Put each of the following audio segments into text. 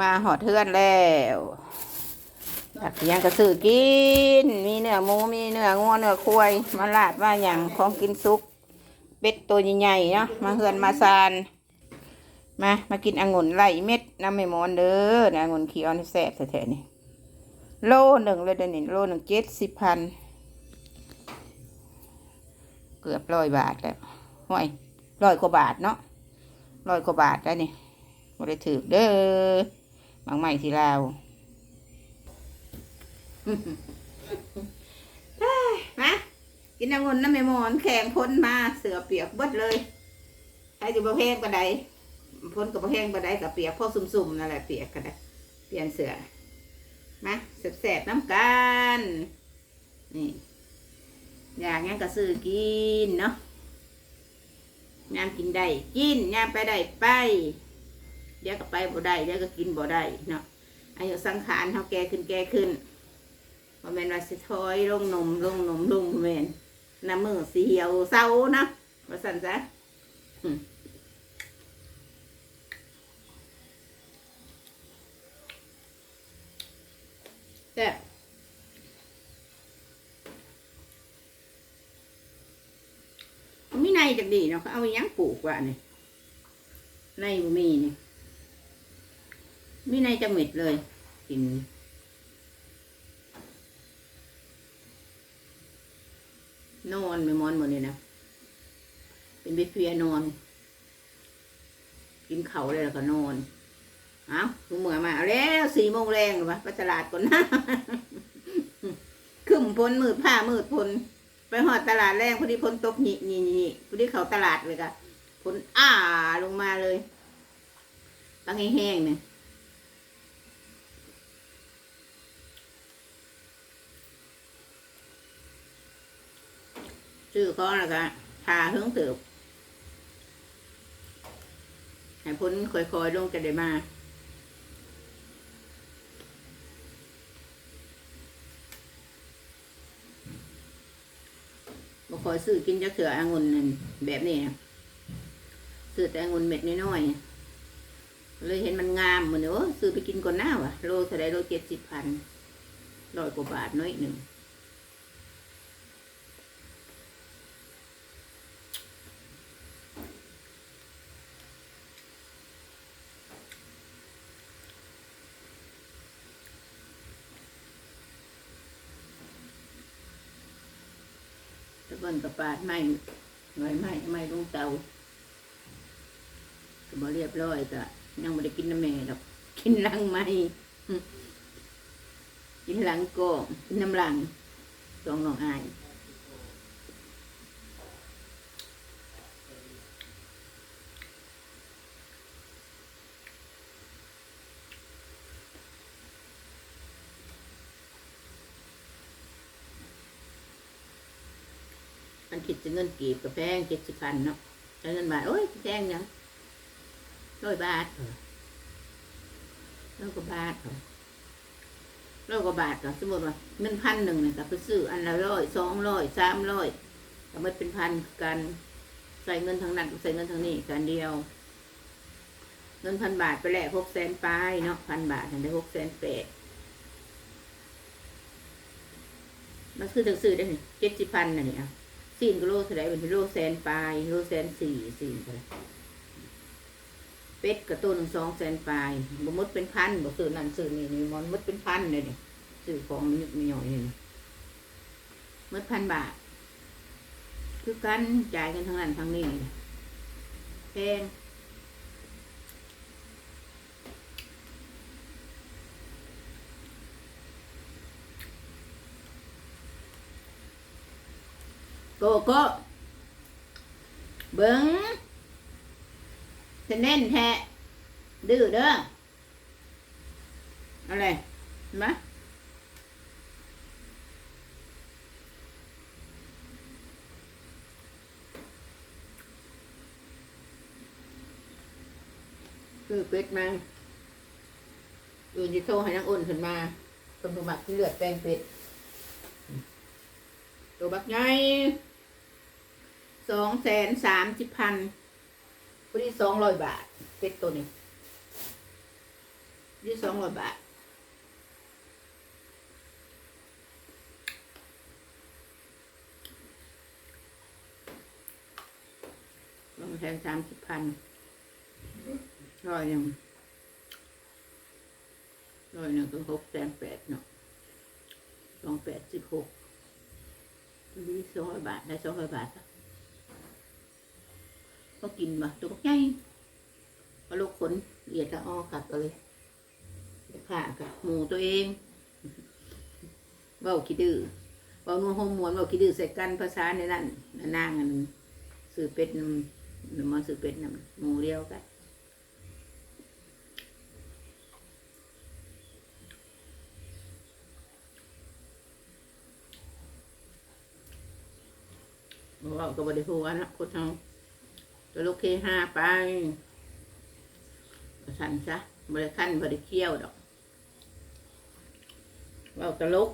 มาหอดเทือนแล้วอยากยังกระสือกิน มีเนื้อหมู มีเนื้องัวเนื้อควายมาลาดมาอย่างของกินซุก เป็ดตัวใหญ่ๆเนาะ มาเฮือนมาซาน มา มากินองุ่นไล่เม็ดน้ำไม่มอนเด้อนะองุ่นเขียวนี่แซ่บแท้ๆนี่ โลหนึ่งเลยเดี๋ยวนี้โลหนึ่งเจ็ดสิบพัน เกือบร้อยบาทแล้วห่วยร้อยกว่าบาทเนาะร้อยกว่าบาทแล้วนี่บ่ได้ถือเด้อ บางใหม่ที่ลาวเฮ้ยมากินองุ่นน้ำแม่หมอนแข็งพ้นมาเสือเปียกเบิดเลยใครอยู่บ่แห้งปานใดพ้นกับบ่แห้งปานใดกับเปียกพ่อสุ่มๆนั่นแหละเปียกกันไดเปลี่ยนเสือมาแสบๆน้ำกันนี่อยากงั้นก็ซื้อกินเนาะยามกินได้กินยามไปได้ไป เดี๋ยวก็ไปบ่ได้เดี๋ยวก็กินบ่ได้เนาะอายุสังขารเฮาแก่ขึ้นแก่ขึ้นบ่แม่นว่าสิถอยลงนมลงนมลงบ่แม่นน้ำมือสีเหี่ยวเศร้านะว่าซั่นซะอืมแซ่บมีในจากดีเนาะเขาเอายังปลูกว่ะนี่ในบ่มีนี่ มีในจังเม็ดเลยกินนอนไม่มอนหมดเลยนะ เป็นบิเฟียนอน กินเขาเลยแล้วก็นอนเอาคุณเหมือมาเอาแล้วสี่โมงแรงหรือวะไปตลาดก่อนนะขึ้นพ้นมืดผ้ามืดพ้นไปหอดตลาดแรงพอดีพ้นตกหนีหนีหนีพอดีเขาตลาดเลยกะพ้นอ้าลงมาเลยตั้งแห้งเนี่ย ชื่อเขาแล้วก็ทาเฮิงเติบให้พ้นค่อยๆลงจะได้มาบ่คอยซื้อกินจักเถื่อองุ่นนั่นแบบนี้นะซื้อแต่องุ่นเม็ดน้อยๆเลยเห็นมันงามเหมือนโอ้ซื้อไปกินก่อนหน้าวะโลเท่าไรโลเจ็ดสิบพันร้อยกว่าบาทน้อยหนึ่ง ตะเบิ้นกับปาดไม่หน่อยไม่ไม่ลงเตาก็บ่เรียบร้อยก็ยังไม่ได้กินน้ำแม่ดอกกินหลังไม่กินหลังโก็กินน้ำหลังตองน้องอาย มันคิด จะเงินกีบกับแพงเจ็ดสิบพันเนาะแต่เงินบาทโอ้ยแพงยังร้อยบาทเหรอร้อยกว่าบาทเหรอร้อยกว่าบาทเหรอสมมติว่าเงินพันหนึ่งเนี่ยก็ไปซื้ออันละร้อยสองร้อยสามร้อยก็มันเป็นพันกันใส่เงินทางนั้นใส่เงินทางนี้กันเดียวเงินพันบาทไปแลกหกแสนปลายเนาะพันบาทได้หกแสนแปดมันคือถึงซื้อได้เจ็ดสิบพันน่ะเนี่ย สี่กิโลเท่าไรเป็นโลแสนปลายโลแสนสี่สี่เท่าไรเป็ดกระตุ้นสองแสนปลายบมดเป็นพันบ่ซื้อนั่นซื้อนี่นี่มันมดเป็นพันเลยเนี่ยซื้อของมันยุกมันหย่อยนี่นะมดพันบาท คือกันจ่ายกันทั้งนั้นทั้งนี้แพง โกโก้เบิ้งจะแน่นแท้ดื้อเด้ออะไรเห็นไหมคือเป็ดมาอื่นที่โทรให้นางอุ่นขึ้นมาคนผู้บักที่เลือดแปลงเป็ดตัวบักใหญ่ สองแสนสามสิบพันพอดีสองร้อยบาทเป็ดตัวนี้ยี่สองร้อยบาทลงแทนสามสิบพันร้อยหนึ่งร้อยหนึ่งก็หกแสนแปดเนาะสองแปดสิบหกยี่สองร้อยบาทได้สองร้อยบาทอะ ก็กินมาตัวก็ใหญ่ก็ลูกขนเหยียดละอ้อกัดเลยผ่ากับหมูตัวเองเบาขี้ดื้อเบานัวหอมมวนเบาขี้ดื้อใส่กันภาษาในนั้นนางอันสื่อเป็ดนำหรือมาสื่อเป็ดนำหมูเดียวกันบอกว่าก็บริพูดนะคนเอา ตัวลูกเคห้าไปสั่นซะบริขั้นบริเคี่ยวดอกเว่าตลก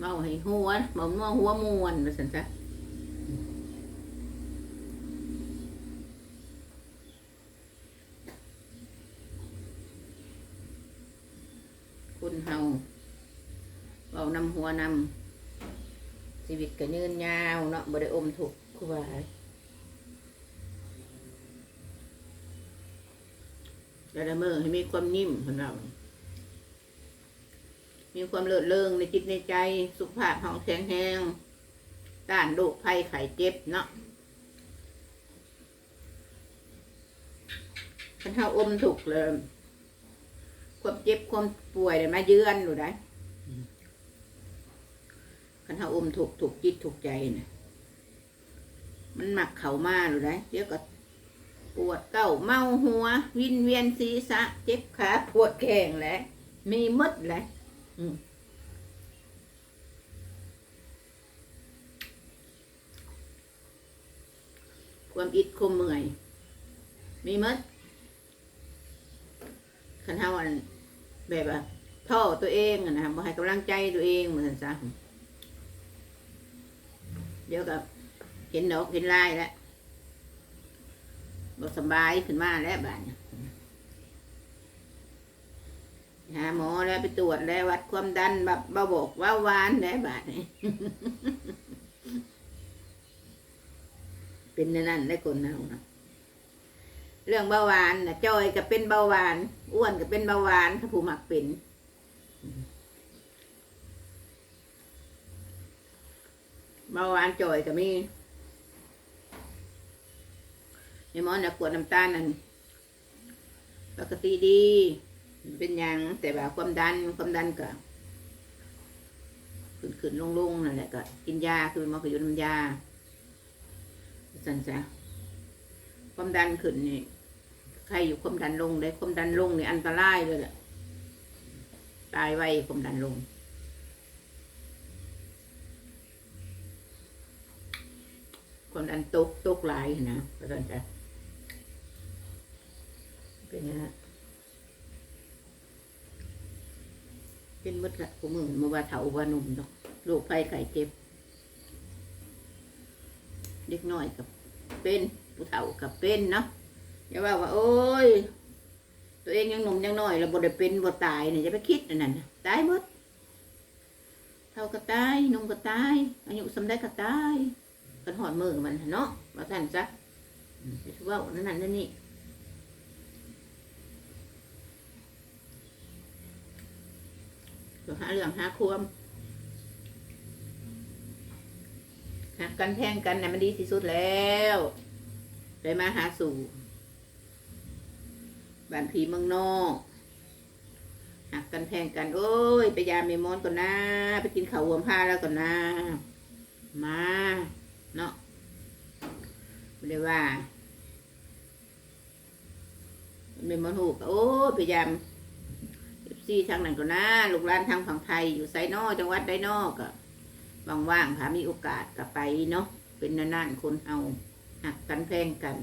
เมาให้หัวเมาเมาหัวมวนมาสั่นซะคุณเฮาเบานำหัวนำชีวิตก็ยืนยาวเนาะบ่ได้อมทุก คือว่าจะได้มือให้มีความนิ่มของเรา มีความเลิศเริงในจิตในใจ สุขภาพของแข็งแรงต้านโรคภัยไข้เจ็บเนาะคันเท่าอมทุกข์เลยความเจ็บความป่วยเลยมาเยือนอยู่ได้คันเฮาอมถูกถูกจิตถูกใจนะ มันหมักเข่ามาหรือไงเดี๋ยวก็ปวดเก้าเมาหัว วินเวียนศีรษะ เจ็บขาปวดแข้งแหละมีมดแหละความอิดความเมื่อย มีมดคันเฮาอันแบบว่าท่อตัวเองอะนะบ่ให้กำลังใจตัวเองเหมือนซะเดี๋ยวกับ เห็นดอกเห็นลายแล้วบสบายขึ้นมาแล้วบ้านเนี่ยหาหมอแล้วไปตรวจแล้ววัดความดันแบบเบาบอกว่าวานแล้วบ้านเป็นนนั่นได้คนเอานะเรื่องเบาหวานนะจอยก็เป็นเบาหวาน อ้วนก็เป็นเบาหวานถ้าผู้มักเป็นเบาหวานจอยก็มีใน หมอนน่ะกวดน้ำตาลนั่นปกติดี เป็นหยังแต่ว่าความดันความดันก็ขึ้นขึ้นลงลงนั่นแหละก็กินยาคือมันก็อยู่น้ำยาสันซะความดันขึ้นนี่ใครอยู่ความดันลงได้ความดันลงนี่อันตรายเลยแหละตายไวความดันลงคนอันตกตกหลายนะก็ต้องจะ เป็นฮะเป็นมดละกูมือมาว่าเถาว่าหนุ่มดอกโรคภัยไข้เจ็บ เด็กน้อยกับเป็นผู้เฒ่ากับเป็นเนาะอย่าว่าว่า โอ้ย ตัวเองยังหนุ่มยังน้อยแล้วบ่ได้เป็นบ่ตายเนี่ยจะไปคิดอันนั้นน่ะตายหมดเฒ่าก็ตายหนุ่มก็ตายอายุสำได้ก็ตายกันหอดมือมันเนาะว่าท่านจ้ะถือว่านั่นนั่นนั่ นนี่เดี๋ยวหาเรื่องหาควมหักกันแพงกันนะมันดีที่สุดแล้วไปมาหาสู่บ้านผีเมืองนอกหักกันแพงกัน โอ้ย ไปยาเมมอนก่อนนะไปกินข้าววมผ้าแล้วก่อนนะมาเนาะไม่ได้ว่าไม่มาหูกโอ้ยพยายาม ซีทางนั้นก็นะลูกหลานทางฝั่งไทยอยู่ไซนอจังหวัดไดนอกอะว่างๆค่ะมีโอกาสก็ไปเนาะเป็นนานๆคนเอาหักกันแพงกัน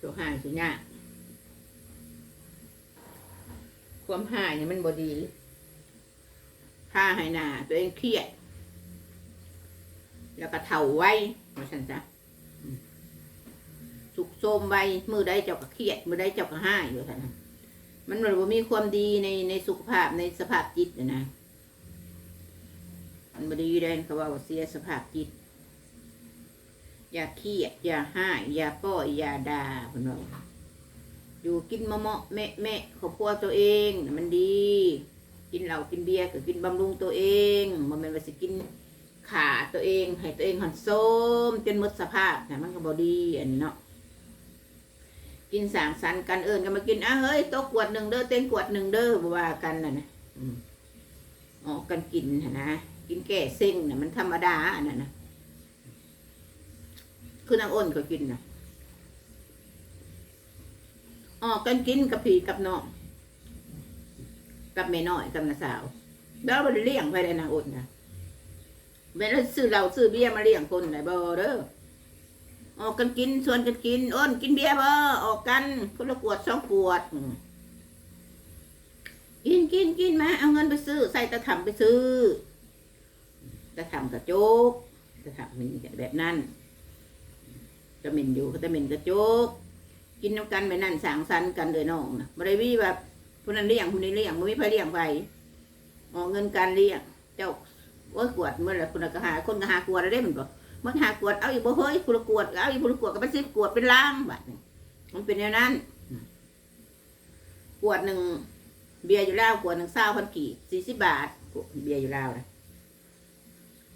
ตัวห่างสิเนี่ยความห่ายเนี่ยมันบดีผ้าให้หนาตัวเองเครียด แล้วก็เถาไว้มาฉันจ้ะ โทมไว้มือใดเจ้าก็เครียดมือใดเจ้าก็ห้ายอยู่ท่านนะมันมันบ่มีความดีในในสุขภาพในสภาพจิตนะนะมันบ่ดีเลยเขาว่าเสียสภาพจิต อย่าเครียดอย่าห้าอย่าป้อยอย่าด่าเพิ่นว่าอยู่กินมะเมาะแม่แม่ครอบครัวตัวเองมันดี กินเหล้ากินเบียร์ก็กินบำรุงตัวเองมันเป็นว่าสิกินขาตัวเองให้ตัวเองหันโซมจนหมดสภาพนะมันก็บอดีอันนี้เนาะ กินสางสรรกันเอิญกันมากินอะเฮ้ยโต๊ะกวดหนึ่งเด้อเต้นกวดหนึ่งเด้อบ่ว่ากันน่ะนะอืมอกกันกินนะนะกินแก่เซ็งน่ะมันธรรมดาอันนั้นนะคือนางอ้นก็กินนะออกกันกินกับผีกับน้องกับแม่น้อยกับน้าสาวแล้วมันเลี้ยงไปได้นางอดนะเวลาซื้อเหล้าซื้อเบียร์มาเลี้ยงคนไหนบ่เด้อ ออกกันกินชวนกันกินอ้นกินเบียร์บ่ออกกันคนละขวดสองขวดกินกินกินมาเอาเงินไปซื้อ ใส่ตะถำไปซื้อตะถำกระโจกตะถำมันแบบนั้นตะเหม็นอยู่ก็ตะเหม็นกระโจกกินน้ำกันไปนั่นสางสรรค์กันเลยน้องนะบริวีแบบผู้นั้นเลี้ยงผู้นี้เลี้ยงมือไม่พเลี้ยงไปออกเงินการเลี้ยง เจ้าโอ้ยกวดเมื่อไรคนละก็หาคนก็หากวดอะไรมันบอก มันหากวดเอาอีกบ่เฮ้ยผู้ละกวดเอาอีกผู้ละกวดก็ไปซื้อกวดเป็นล้างบัดนี้มันเป็นอย่างนั้นกวดหนึ่งเบียร์อยู่แล้วกวดหนึ่งเศร้าพันกี่สี่สิบบาทเบียร์อยู่แล้วนะ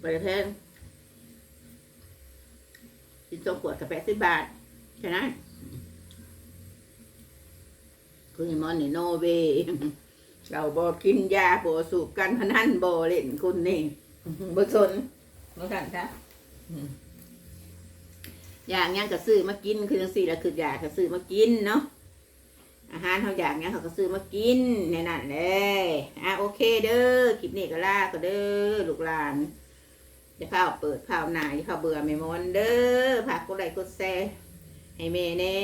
บริเพณกินสองขวดกับแปดสิบบาทใช่ไหมคือมอนนี่โนเวเราบอกินยาบสูบกันพนันบเล่นคุณนี่บสนบ่ทันจ้ะ อย่างยังก็ซื้อมากินคือจังซี่ละคืออยากก็ซื้อมากินเนาะอาหารเขาอยากยังเขาก็ซื้อมากินในนั้นเลยอะโอเคเด้อคลิปนี้ก็ลาก็เด้อลูกหลานจะเข้าเปิดเข้าหนาจะเข้าเบื่อไม่มอนเด้อฝากกดไลค์กดแชร์ให้เมย์เน่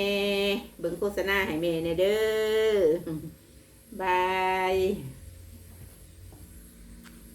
เบิ่งโฆษณาให้เมย์เน่เด้อบาย